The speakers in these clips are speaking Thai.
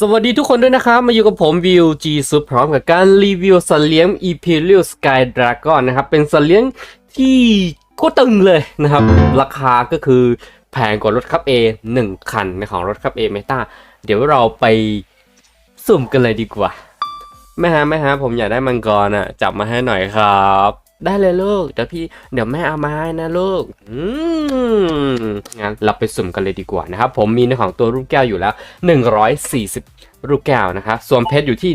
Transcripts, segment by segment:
สวัสดีทุกคนด้วยนะครับ มาอยู่กับผมวิวจีซุปพร้อมกับการรีวิวสัตว์เลี้ยง Imperial Sky Dragon นะครับ เป็นสัตว์เลี้ยงที่โคตรตึงเลยนะครับ ราคาก็คือแพงกว่ารถคับ A 1 คันในของรถคับ A Meta เดี๋ยวเราไปสุ่มกันเลยดีกว่า แม่ฮะแม่ฮะผมอยากได้มังกรอะ จับมาให้หน่อยครับ ได้เลยลูก เดี๋ยวพี่เดี๋ยวแม่เอามาให้นะลูก อืมงั้นเราไปสุ่มกันเลยดีกว่านะครับ ผมมีในของตัวรูปแก้วอยู่แล้ว 140ลูกแก้วนะครับส่วนเพชรอยู่ที่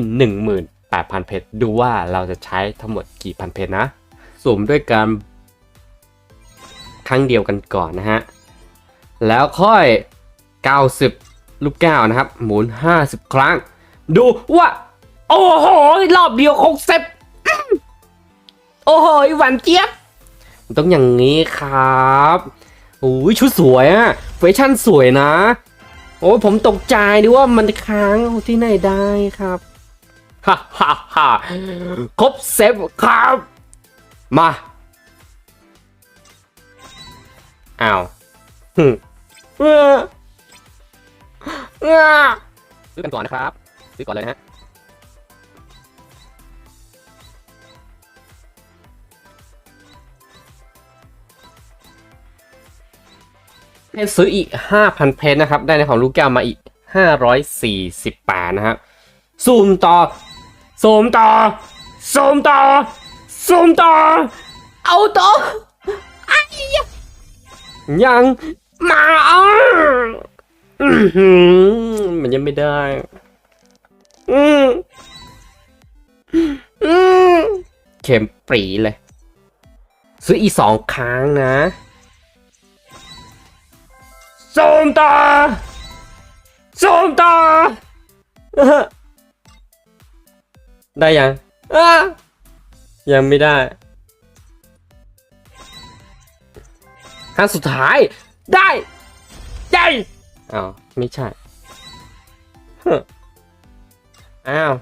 18,000 เพชร ดูว่าเราจะใช้ทั้งหมดกี่พันเพชรนะ สุ่มด้วยการครั้งเดียวกันก่อนนะฮะ แล้วค่อย 90 ลูกแก้วนะครับ หมุน 50 ครั้ง ดูว่า โอ้โห รอบเดียวคงเซ็ป โอ้โหหวานเจี๊ยบมันต้องอย่างนี้ครับโอ้ยชุดสวยอะแฟชั่นสวยนะ โอ้ยผมตกใจดิว่ามันค้างที่ไหนได้ครับฮ่าฮ่าฮ่าครบเซฟครับ มาอ้าวหึเออเออซื้อกันก่อนนะครับ ซื้อก่อนเลยนะฮะ ให้ซื้ออีก 5,000 เพชรนะครับ ได้ในของลูกแก้วมาอีก 548นะครับซูมต่อซูมต่อซูมต่อซูมต่อเอาต่อไอ้ยะยังมาอะอื้อหือมันยังไม่ได้อืมอืมเข็มปรีเลย ซื้ออีกสองครั้งนะ ซูมต่อซูมต่อเอ้อได้ยังยังไม่ได้ครั้งสุดท้ายได้ได้อ้าวไม่ใช่ฮึอ้าว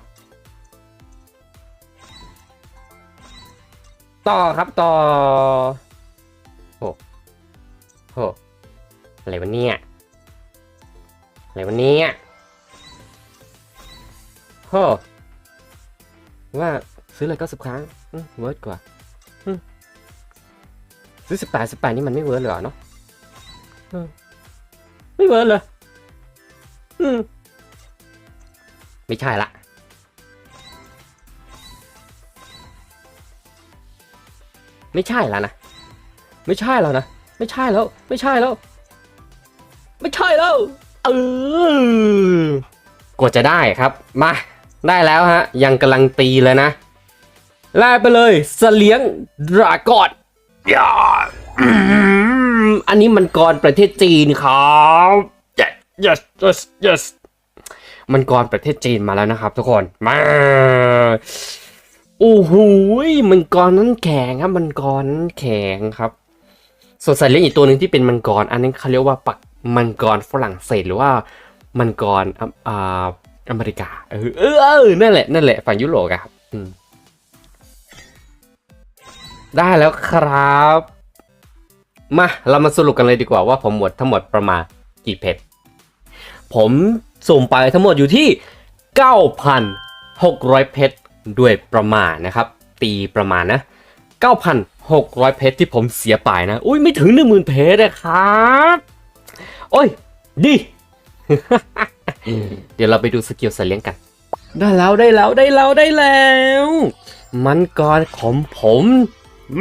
ต่อครับต่อโอ้โห อะไรวะเนี่ย อะไรวะเนี่ยโหว่าซื้อเลยก็สิบครั้งเวิร์ดกว่าซื้อสิบแปดสิบแปดนี่มันไม่เวิร์ดเลยเหรอเนาะไม่เวิร์ดเลยอืมไม่ใช่ละไม่ใช่แล้วนะ ไม่ใช่แล้วนะ ไม่ใช่แล้ว ไม่ใช่แล้ว ไม่ใช่แล้วเออกว่าจะได้ครับ มาได้แล้วฮะ ยังกำลังตีเลยนะแลกไปเลยเสลียงดราก้อนอย่าอืมอันนี้มันกรประเทศจีนครับ yes yes yes yes มันกรประเทศจีนมาแล้วนะครับ ทุกคนมาโอ้โหยมันกรนั้นแข็งครับ มันกรนั้นแข็งครับ ส่วนสัตว์เลี้ยงอีกตัวหนึ่งที่เป็นมังกร อันนั้นเขาเรียกว่าปัก มังกรฝรั่งเศสหรือว่ามังกรอ่าอ่าอเมริกาเออเออนั่นแหละนั่นแหละฝั่งยุโรปครับได้แล้วครับ มาเรามาสรุปกันเลยดีกว่าว่าผมหมดทั้งหมดประมาณกี่เพชรผมสุ่มไปทั้งหมดอยู่ที่ 9,600 เพชรด้วยประมาณนะครับ ตีประมาณนะ 9,600 เพชรที่ผมเสียไปนะ อุ้ยไม่ถึง 10,000 เพชรนะครับ โอ้ย ดี เดี๋ยวเราไปดูสกิลสัตว์เลี้ยงกัน ได้แล้วได้แล้วได้แล้วได้แล้ว มันกรของผม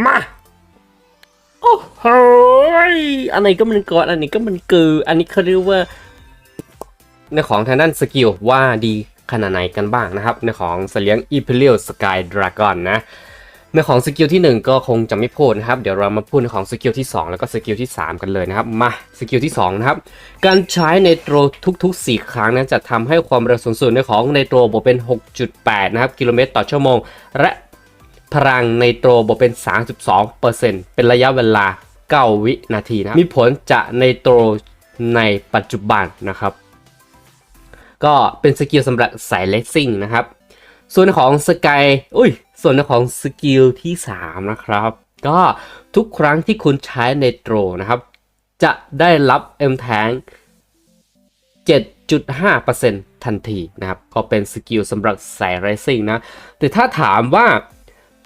มาโอ้โหยอันไหนก็มันกรอันนี้ก็มันกือ อันนี้เขาเรียกว่า ในของทางด้านสกิลว่าดีขนาดไหนกันบ้างนะครับ ในของสัตว์เลี้ยง Imperial Sky Dragon นะ ในของสกิลที่ 1 ก็คงจะไม่พูดนะครับ เดี๋ยวเรามาพูดในของสกิลที่ 2 แล้วก็สกิลที่ 3 กันเลยนะครับ มาสกิลที่ 2 นะครับ การใช้ในโตรทุกๆ 4 ครั้งนั้นจะทำให้ความเร็วสูงสุดในของในโตรบวกเป็น 6.8 นะครับ กิโลเมตรต่อชั่วโมง และพลังในโตรบวกเป็น 32%เป็นระยะเวลา 9 วินาทีนะมีผลจะในโตรในปัจจุบันนะครับ ก็เป็นสกิลสำหรับสายเลสซิ่งนะครับ ส่วนของสกายอุ้ย ส่วนของสกิลที่ 3 นะครับ ก็ทุกครั้งที่คุณใช้ในโตรนะครับ จะได้รับ M แทง7 10.5%ทันทีนะครับ ก็เป็นสกิลสำหรับสาย Rising นะ แต่ถ้าถามว่า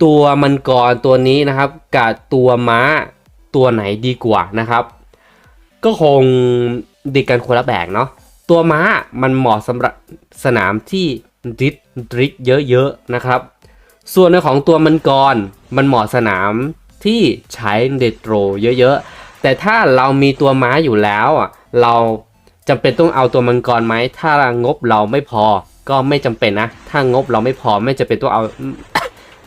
ตัวมังกรตัวนี้นะครับ กับตัวม้าตัวไหนดีกว่านะครับ ก็คงดีกันคนละแบบเนาะตัวม้ามันเหมาะสำหรับสนามที่ดริดดริกเยอะๆนะครับ ส่วนในของตัวมังกรมันเหมาะสนามที่ใช้เดโตรเยอะๆ แต่ถ้าเรามีตัวม้าอยู่แล้วอะเราจำเป็นต้องเอาตัวมังกรไหม ถ้างบเราไม่พอก็ไม่จำเป็นนะ ถ้างบเราไม่พอไม่จำเป็นต้องเอา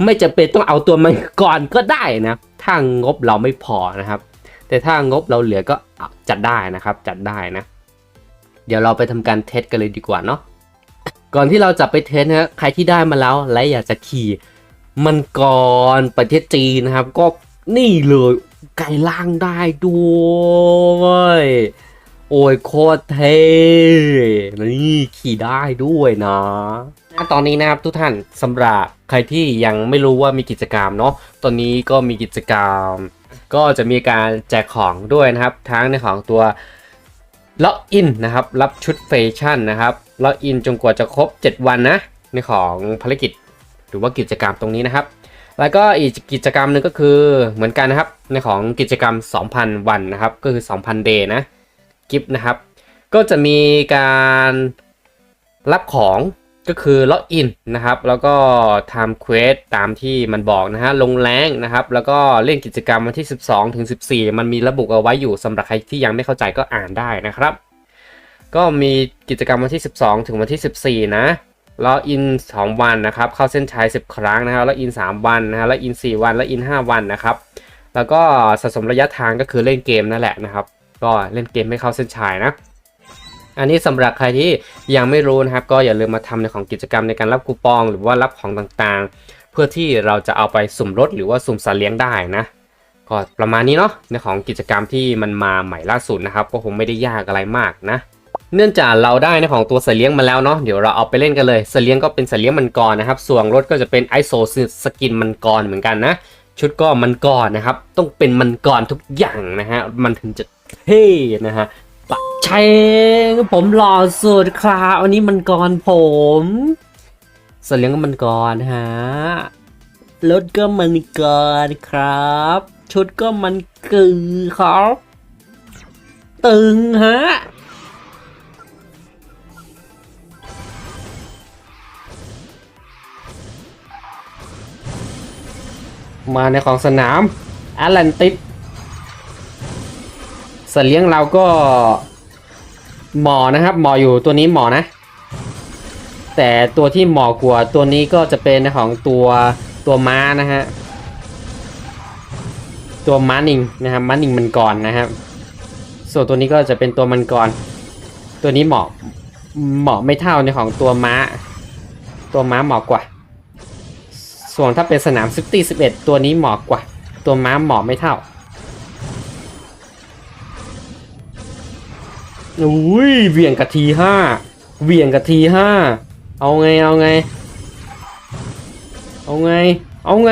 ไม่จำเป็นต้องเอาตัวมังกรก็ได้นะ ถ้างบเราไม่พอนะครับ แต่ถ้างบเราเหลือก็จัดได้นะครับ จัดได้นะ เดี๋ยวเราไปทำการเทสกันเลยดีกว่าเนาะ ก่อนที่เราจะไปเทสนะใครที่ได้มาแล้วและอยากจะขี่มังกรประเทศจีนนะครับ ก็นี่เลยไก่ล่างได้ด้วยโอ้ยโคตรเท่นี่ขี่ได้ด้วยนะตอนนี้นะครับทุกท่านสำหรับใครที่ยังไม่รู้ว่ามีกิจกรรมเนาะตอนนี้ก็มีกิจกรรม ก็จะมีการแจกของด้วยนะครับ ทั้งในของตัว ล็อกอินนะครับ รับชุดเฟชั่นนะครับ ล็อกอินจนกว่าจะครบ 7 วันนะ ในของภารกิจ หรือว่ากิจกรรมตรงนี้นะครับ แล้วก็อีกกิจกรรมหนึ่งก็คือเหมือนกันนะครับ ในของกิจกรรม 2,000 วันนะครับ ก็คือ 2,000 เดย์นะ กิฟต์นะครับ ก็จะมีการรับของ ก็คือล็อกอินนะครับ แล้วก็ทำเควสตามที่มันบอกนะฮะ ลงแรงนะครับ แล้วก็เล่นกิจกรรมวันที่ 12ถึง14 มันมีระบุเอาไว้อยู่สำหรับใครที่ยังไม่เข้าใจก็อ่านได้นะครับ ก็มีกิจกรรมวันที่ 12 ถึงวันที่ 14 นะล็อกอิน 2 วันนะครับ เข้าเส้นชัย 10 ครั้งนะครับล็อกอิน 3 วันนะฮะล็อกอิน 4 วันล็อกอิน 5 วันนะครับ แล้วก็สะสมระยะทางก็คือเล่นเกมนั่นแหละนะครับ ก็เล่นเกมไม่เข้าเส้นชัยนะ อันนี้สำหรับใครที่ยังไม่รู้นะครับ ก็อย่าลืมมาทำในของกิจกรรมในการรับคูปอง หรือว่ารับของต่างๆ เพื่อที่เราจะเอาไปสุ่มรถหรือว่าสุ่มสัตว์เลี้ยงได้นะก็ประมาณนี้เนาะในของกิจกรรมที่มันมาใหม่ล่าสุดนะครับ ก็คงไม่ได้ยากอะไรมากนะเนื่องจากเราได้ในของตัวสัตว์เลี้ยงมาแล้วเนาะเดี๋ยวเราเอาไปเล่นกันเลยสัตว์เลี้ยงก็เป็นสัตว์เลี้ยงมังกรนะครับ ส่วนรถก็จะเป็นไอโซสกินมังกรเหมือนกันนะ ชุดก็มังกรนะครับ ต้องเป็นมังกรทุกอย่างนะฮะมันถึงจะเท่นะฮะ ปะเชงผมหล่อสุดครับอันนี้มันกรผมสเลี้ยงก็มันกรฮะรถก็มันกรครับ ชุดก็มันกือครับตึงฮะมาในของสนามแอตแลนติส สัตว์เลี้ยงเราก็หมอนะครับหมออยู่ตัวนี้หมอนะ แต่ตัวที่หมอกว่าตัวนี้ก็จะเป็นของตัวตัวม้านะฮะตัวม้านิงนะครับม้านิงมันก่อนนะครับ ส่วนตัวนี้ก็จะเป็นตัวมันก่อน ตัวนี้เหมาะเหมาะไม่เท่าในของตัวม้า ตัวม้าเหมาะกว่า ส่วนถ้าเป็นสนามซิตี้สิบเอ็ดตัวนี้เหมาะกว่า ตัวม้าเหมาะไม่เท่า อุ้ยเวี่ยงกะทีห้าเวี่ยงกะทีห้าเอาไงเอาไง เอาไง เอาไง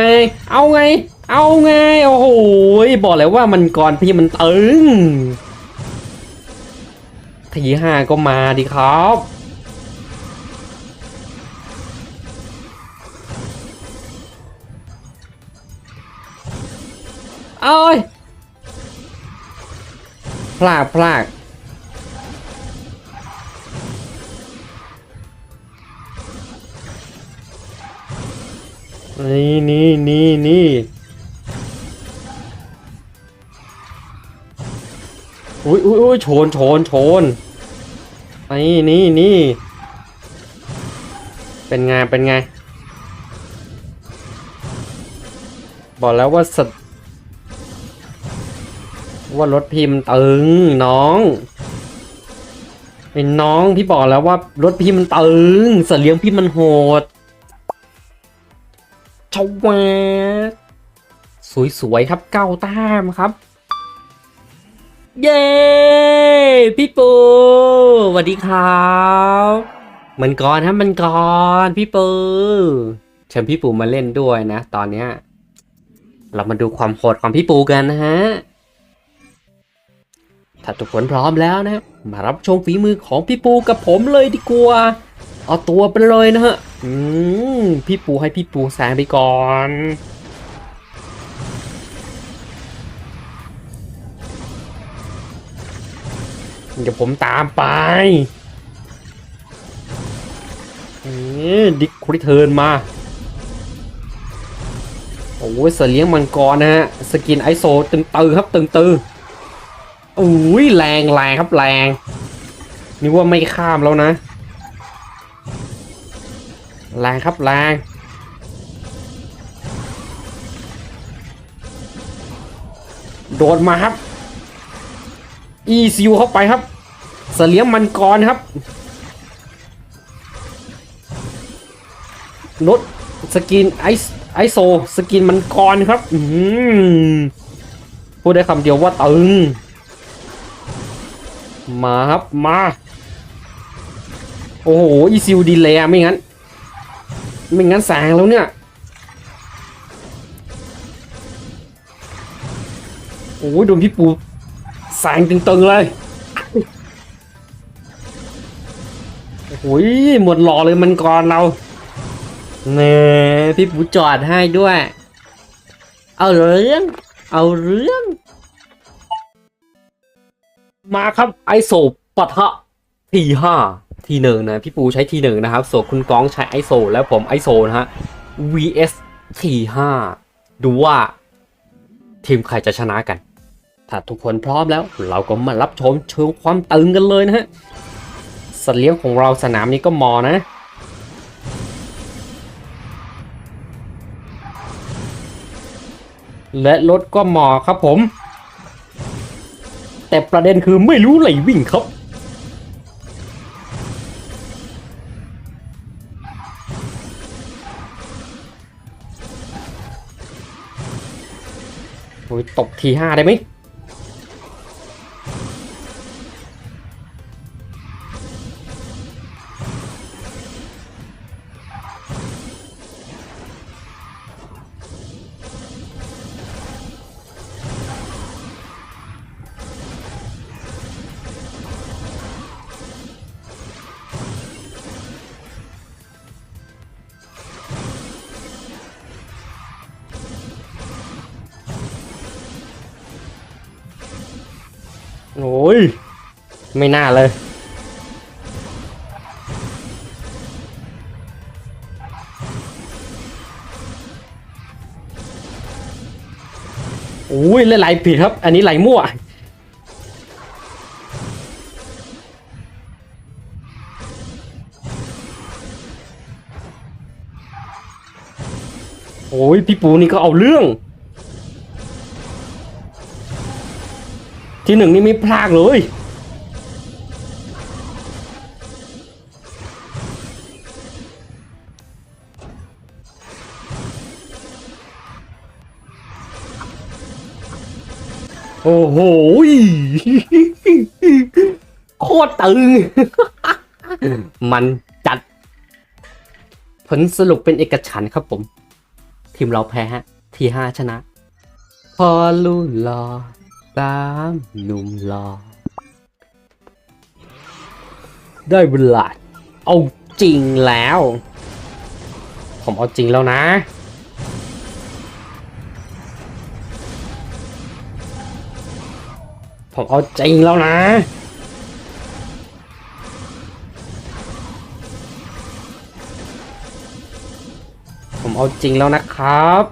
เอาไง เอาไงโอ้โหบอกเลยว่ามันก่อนพี่มันตึงทีห้าก็มาดิครับเอ้ยพลาดพลาด นี่นี่นี่นี่อุ้ยอุ้ยอุ้ยโชนโชนโชนนี่นี่นี่เป็นไงเป็นไง บอกแล้วว่าสัตว์ว่ารถพิมพ์ตึงน้องเป็นน้องพี่บอกแล้วว่ารถพี่มันตึงสัตว์เลี้ยงพี่มันโหด ชวาสวยๆครับเก้าแต้มครับ เย้ พี่ปูสวัสดีครับ มันก่อนฮะมันก่อนพี่ปูเชิญพี่ปูมาเล่นด้วยนะ ตอนเนี้ย เรามาดูความโหดของพี่ปูกันนะฮะถ้าทุกคนพร้อมแล้วนะ มารับชมฝีมือของพี่ปูกับผมเลยดีกว่า เอาตัวไปเลยนะฮะ อืม พี่ปูให้พี่ปูแซงไปก่อน เดี๋ยวผมตามไปนี่ดิคริเทิร์นมา โอ้ยเสือเลี้ยงมังกรนะฮะ สกินไอโซตึงตือครับตึงตืออุ้ยแรงแรงครับแรง นี่ว่าไม่ข้ามแล้วนะ แรงครับแรงโดดมาครับ อีซิวเข้าไปครับ เสลียงมันกรครับนดสกินไอไอโซ สกินมันกรครับ อืพูดได้คำเดียวว่าตึง มาครับ มา โอ้โห อีซิวดีเลยอะไม่งั้น ไม่งั้นแสงแล้วเนี่ย โอ้ยโดนพี่ปูแสงตึงๆเลยโอ้ยหมดหล่อเลยมันก่อนเราเน่พี่ปูจอดให้ด้วย เอาเรื่อง เอาเรื่อง มาครับไอโซปะทะทีห้า ทีหนึ่งนะพี่ปูใช้ทีหนึ่งนะครับส่วนคุณก้องใช้ไอโซแล้วผมไอโซนะฮะ vs ทีห้าดูว่าทีมใครจะชนะกัน ถ้าทุกคนพร้อมแล้ว เราก็มารับชมเชิงความตึงกันเลยนะฮะสัตว์เลี้ยงของเราสนามนี้ก็มอนะและรถก็มอครับผม แต่ประเด็นคือไม่รู้ไหลวิ่งครับ ตกทีห้าได้ไหม ไม่น่าเลยโอ้ยเล่นไหลผิดครับ อันนี้ไหลมั่ว โอ้ยพี่ปูนี่ก็เอาเรื่อง ที่หนึ่งนี่ไม่พลาดเลย โอ้โหยโคตรตึง มันจัด ผลสรุปเป็นเอกฉันท์ครับผม ทีมเราแพ้ฮะ ทีห้าชนะ พอลุ่รอตามหนุ่มรอ ได้เวลาเอาจริงแล้ว ผมเอาจริงแล้วนะ ผมเอาจริงแล้วนะผมเอาจริงแล้วนะครับ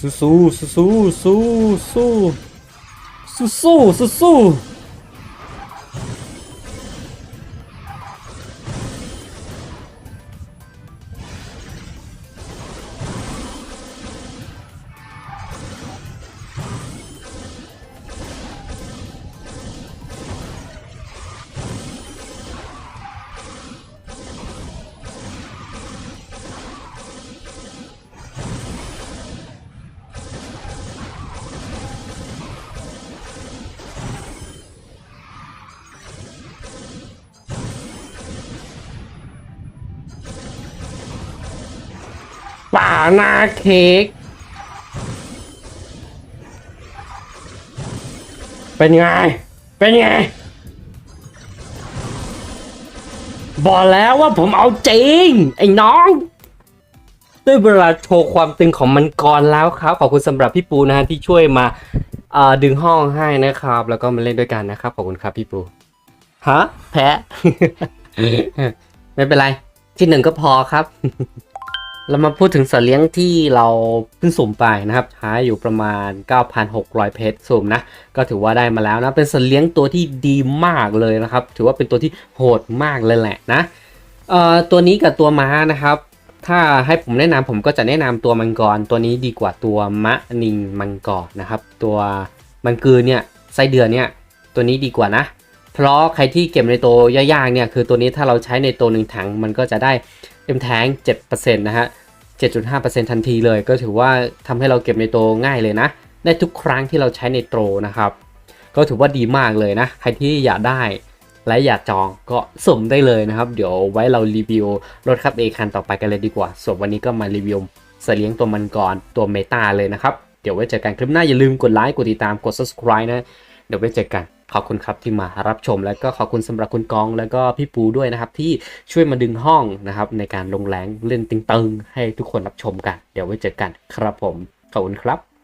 สู้สู้สู้สู้สู้สู้สู้สู้ สู้าเค้กเป็นไง เป็นไง บอกแล้วว่าผมเอาจริง ไอ้น้อง ด้วยเวลาโชว์ความตึงของมันก่อนแล้วครับ ขอบคุณสำหรับพี่ปูนะฮะที่ช่วยมาดึงห้องให้นะครับ แล้วก็มาเล่นด้วยกันนะครับ ขอบคุณครับพี่ปู ฮะ แพ้ ไม่เป็นไร ที่หนึ่งก็พอครับ เรามาพูดถึงสัตว์เลี้ยงที่เราเพิ่งสุ่มไปนะครับหาอยู่ประมาณ 9,600 เพชรสุ่มนะก็ถือว่าได้มาแล้วนะเป็นสัตว์เลี้ยงตัวที่ดีมากเลยนะครับ ถือว่าเป็นตัวที่โหดมากเลยแหละนะเอ่อตัวนี้กับตัวม้านะครับ ถ้าให้ผมแนะนำผมก็จะแนะนำตัวมังกร ตัวนี้ดีกว่าตัวมะนิงมังกรนะครับ ตัวมังกือเนี่ยไส้เดือนเนี่ยตัวนี้ดีกว่านะ เพราะใครที่เก็บในตัวยากๆเนี่ยคือตัวนี้ถ้าเราใช้ในตัวหนึ่งถังมันก็จะได้ เต็มแทง7%นะฮะ 7.5%ทันทีเลย ก็ถือว่าทำให้เราเก็บในโตง่ายเลยนะ ได้ทุกครั้งที่เราใช้ในโตรนะครับ ก็ถือว่าดีมากเลยนะ ใครที่อยากได้และอยากจองก็สมได้เลยนะครับ เดี๋ยวไว้เรารีวิวรถคับเอคันต่อไปกันเลยดีกว่า ส่วนวันนี้ก็มารีวิวสเลี้ยงตัวมันก่อนตัวเมตาเลยนะครับ เดี๋ยวไว้เจอกันคลิปหน้าอย่าลืมกดไลค์กดติดตามกด subscribe นะ เดี๋ยวไว้เจอกัน ขอบคุณครับที่มารับชม แล้วก็ขอบคุณสำหรับคุณกองแล้วก็พี่ปูด้วยนะครับ ที่ช่วยมาดึงห้องนะครับในการลงแรงเล่นติงตึงให้ทุกคนรับชมกัน เดี๋ยวไว้เจอกันครับผมขอบคุณครับ